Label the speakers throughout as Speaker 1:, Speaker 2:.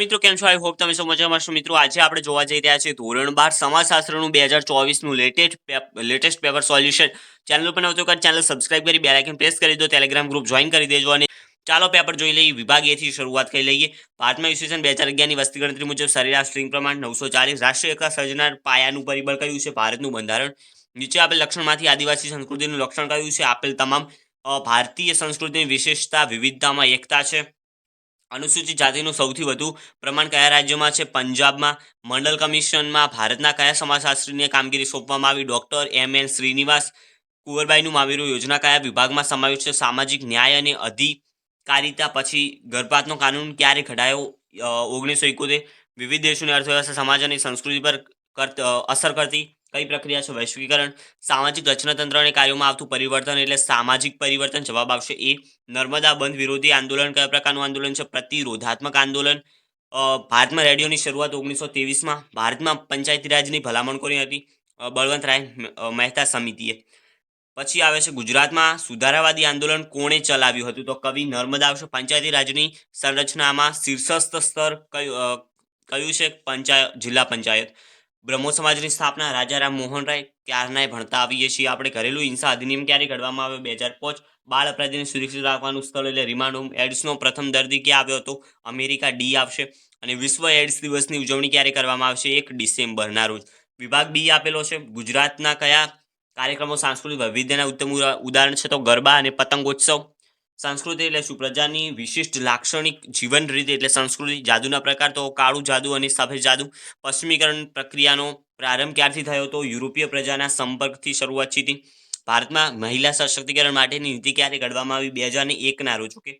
Speaker 1: મિત્રો, કેમ છો? આઈ હોપ તમે સૌ મજામાં છો. મિત્રો, આજે આપણે જોવા જઈ રહ્યા છીએ ધોરણ બાર સમાજશાસ્ત્રનું બે હજાર ચોવીસનું latest latest paper solution channel પર નહોતું કર ચેનલ સબસ્ક્રાઇબ કરી બે લાઇકન પ્રેસ કરી દો ટેલિગ્રામ ગ્રુપ જોઈન કરી દેજો અને ચાલો પેપર જોઈ લઈએ વિભાગ એથી શરૂઆત કરી લઈએ. ભારતમાં ઈસવીસન બે હજાર અગિયારની વસ્તી ગણતરી મુજબ સરેરાશ સ્ટ્રિંગ પ્રમાણ નવસો ચાલીસ, રાષ્ટ્રીય એકતા સર્જનાર પાયાનું પરિબળ કયું છે? ભારતનું બંધારણ. નીચે આપેલ લક્ષણમાંથી આદિવાસી સંસ્કૃતિનું લક્ષણ કયું છે? આપેલ તમામ ભારતીય સંસ્કૃતિની વિશેષતા, વિવિધતામાં એકતા છે. અનુસૂચિત જાતિનું સૌથી વધુ પ્રમાણ કયા રાજ્યમાં છે? પંજાબમાં મંડળ કમિશનમાં, ભારતના કયા સમાજશાસ્ત્રીને કામગીરી સોંપવામાં આવી? ડોક્ટર એમ એન શ્રીનિવાસ કુંવરબાઈનું માવેરું યોજના કયા વિભાગમાં સમાવેશ છે? સામાજિક ન્યાય અને અધિકારિતા પછી ગર્ભપાતનો કાનૂન ક્યારે ઘડાયો? ઓગણીસો એકોતેર, વિવિધ દેશોની અર્થવ્યવસ્થા, સમાજ અને સંસ્કૃતિ પર અસર કરતી કઈ પ્રક્રિયા છે? વૈશ્વિકરણ સામાજિક રચનાતંત્ર અને કાર્યોમાં આવતું પરિવર્તન એટલે સામાજિક પરિવર્તન. જવાબ આવશે એ. નર્મદા બંધ વિરોધી આંદોલન કયા પ્રકારનું આંદોલન છે? પ્રતિરોધાત્મક આંદોલન. ભારતમાં રેડિયોની શરૂઆત ઓગણીસો ત્રેવીસમાં ભારતમાં પંચાયતી રાજની ભલામણ કરી હતી? બળવંતરાય મહેતા સમિતિએ. પછી આવે છે ગુજરાતમાં સુધારાવાદી આંદોલન કોણે ચલાવ્યું હતું? તો કવિ નર્મદા આવશે. પંચાયતી રાજની સંરચનામાં શીર્ષસ્થ સ્તર કયું કયું છે? પંચાયત જિલ્લા પંચાયત. બ્રહ્મો સમાજની સ્થાપના રાજારામ મોહન રાય ત્યારનાય ભણતા આવીએ છીએ. આપણે ઘરેલું હિંસા અધિનિયમ ક્યારે ઘડવામાં આવ્યો બે હજાર પાંચ બાળ અપરાધીને સુરક્ષિત રાખવાનું સ્થળ એટલે રિમાન્ડ હોમ એડ્સનો પ્રથમ દર્દી ક્યાં આવ્યો હતો? અમેરિકા ડી આવશે અને વિશ્વ એડ્સ દિવસની ઉજવણી ક્યારે કરવામાં આવશે? એક ડિસેમ્બરના રોજ. વિભાગ બી આપેલો છે. ગુજરાતના કયા કાર્યક્રમો સાંસ્કૃતિક વૈવિધ્યના ઉત્તમ ઉદાહરણ છે? તો ગરબા અને પતંગોત્સવ. સંસ્કૃતિ એટલે શું પ્રજાની વિશિષ્ટ લાક્ષણિક જીવન રીત એટલે સંસ્કૃતિ. જાદુના પ્રકાર તો કાળું જાદુ અને સફેદ જાદુ. પશ્ચિમીકરણ પ્રક્રિયાનો પ્રારંભ ક્યારથી થયો હતો યુરોપીય પ્રજાના સંપર્કથી શરૂઆત થઈ ભારતમાં મહિલા સશક્તિકરણ માટેની નીતિ ક્યારે ઘડવામાં આવી? બે હજાર એકના રોજ, ઓકે?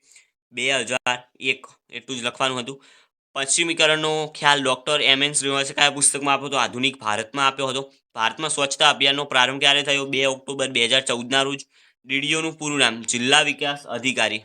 Speaker 1: બે હજાર એક, એટલું જ લખવાનું હતું. પશ્ચિમીકરણનો ખ્યાલ ડોક્ટર એમ એન શ્રીનિવાસે કયા પુસ્તકમાં આપ્યો હતો. આધુનિક ભારતમાં આપ્યો હતો. ભારતમાં સ્વચ્છતા અભિયાનનો પ્રારંભ ક્યારે થયો? બે ઓક્ટોબર બે હજાર ચૌદના રોજ. ડીડીઓનું પૂરું નામ જિલ્લા વિકાસ અધિકારી,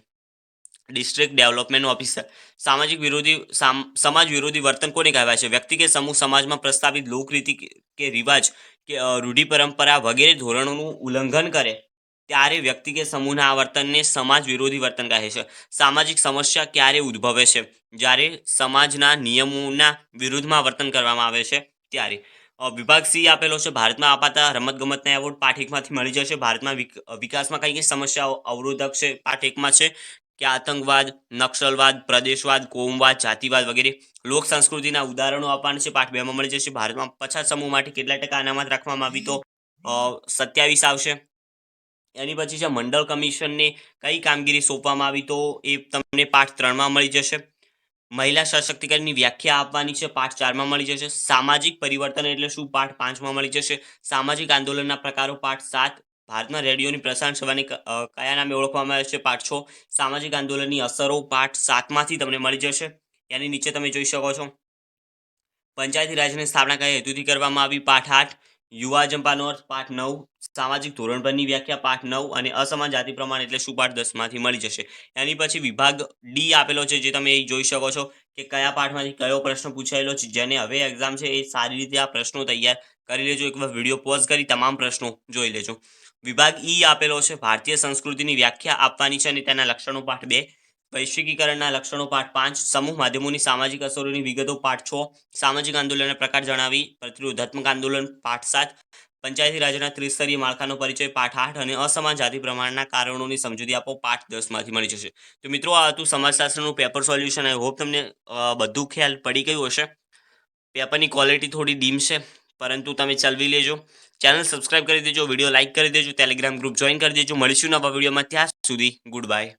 Speaker 1: ડિસ્ટ્રિક્ટ ડેવલપમેન્ટ ઓફિસર. સામાજિક વિરોધી, સામ- સમાજ વિરોધી વર્તન કોને કહેવાય છે? વ્યક્તિ કે સમૂહ સમાજમાં પ્રસ્તાવિત લોકરીતિ કે- રિવાજ કે રૂઢિ પરંપરા વગેરે ધોરણોનું ઉલ્લંઘન કરે, ત્યારે વ્યક્તિ કે સમૂહના આ વર્તનને સમાજ વિરોધી વર્તન કહે છે. સામાજિક સમસ્યા ક્યારે ઉદ્ભવે છે? જ્યારે સમાજના નિયમોના વિરુદ્ધમાં વર્તન કરવામાં આવે છે, ત્યારે. વિભાગ સી આપેલો છે, ભારતમાં અપાતા રમતગમતના એવોર્ડ પાઠકમાંથી મળી જશે. ભારતમાં વિક- વિકાસમાં કઈ કઈ સમસ્યાઓ અવરોધક છે, પાઠકમાં છે? કે આતંકવાદ, નક્સલવાદ, પ્રદેશવાદ, કોમવાદ, જાતિવાદ વગેરે. લોક સંસ્કૃતિના ઉદાહરણો આપવાના છે, પાઠ બેમાં મળી જશે. ભારતમાં પછાત સમૂહ માટે કેટલા ટકા અનામત રાખવામાં આવી તો સત્યાવીસ આવશે. એની પછી છે, મંડળ કમિશનને કઈ કામગીરી સોંપવામાં આવી તો એ તમને પાઠ ત્રણમાં મળી જશે. મહિલા સશક્તિકરણની વ્યાખ્યા આપવાની છે, પાઠ ચારમાં મળી જશે. સામાજિક પરિવર્તન એટલે શું? પાઠ પાંચમાં મળી જશે. સામાજિક આંદોલનના પ્રકારો, પાઠ સાત. ભારતમાં રેડિયોની પ્રસારણ સેવાને કયા નામે ઓળખવામાં આવે છે? પાઠ છ. સામાજિક આંદોલનની અસરો, પાઠ સાતમાંથી તમને મળી જશે. એની નીચે તમે જોઈ શકો છો. પંચાયતી રાજની સ્થાપના કયા હેતુથી કરવામાં આવી? પાઠ આઠ. યુવા જંપાનો અર્થ પાઠ નવ, સામાજિક ધોરણ પરની વ્યાખ્યા પાઠ નવ અને અસમાન જાતિ પ્રમાણ એટલે શું પાઠ દસમાંથી મળી જશે. એની પછી વિભાગ ડી આપેલો છે, જે તમે અહીં જોઈ શકો છો કે કયા પાઠમાંથી કયો પ્રશ્ન પૂછાયેલો છે, જેને હવે એક્ઝામ છે એ સારી રીતે આ પ્રશ્નો તૈયાર કરી લેજો. એકવાર વીડિયો પોઝ કરી તમામ પ્રશ્નો જોઈ લેજો. વિભાગ ઈ આપેલો છે, ભારતીય સંસ્કૃતિની વ્યાખ્યા આપવાની છે અને તેના લક્ષણો પાઠ બે વૈશ્વિકીકરણના લક્ષણો પાઠ પાંચ. સમૂહ માધ્યમોની સામાજિક અસરોની વિગતો પાઠ છ. સામાજિક આંદોલનના પ્રકાર જણાવી. પ્રતિરોધાત્મક આંદોલન પાઠ સાત. પંચાયતી રાજના ત્રિસ્તરીય માળખાનો પરિચય પાઠ આઠ અને અસમાન જાતિ પ્રમાણના કારણોની સમજૂતી આપો. પાઠ દસમાંથી મળી જશે. તો મિત્રો, આ હતું સમાજશાસ્ત્રનું પેપર સોલ્યુશન. આઈ હોપ તમને બધું ખ્યાલ પડી ગયું હશે. પેપરની ક્વોલિટી થોડી ડીમ છે, પરંતુ તમે ચલવી લેજો. ચેનલ સબસ્ક્રાઇબ કરી દેજો, વીડિયો લાઇક કરી દેજો ટેલિગ્રામ ગ્રુપ જોઈન કરી દેજો. મળીશું નવા વિડીયોમાં. ત્યાં સુધી ગુડ બાય.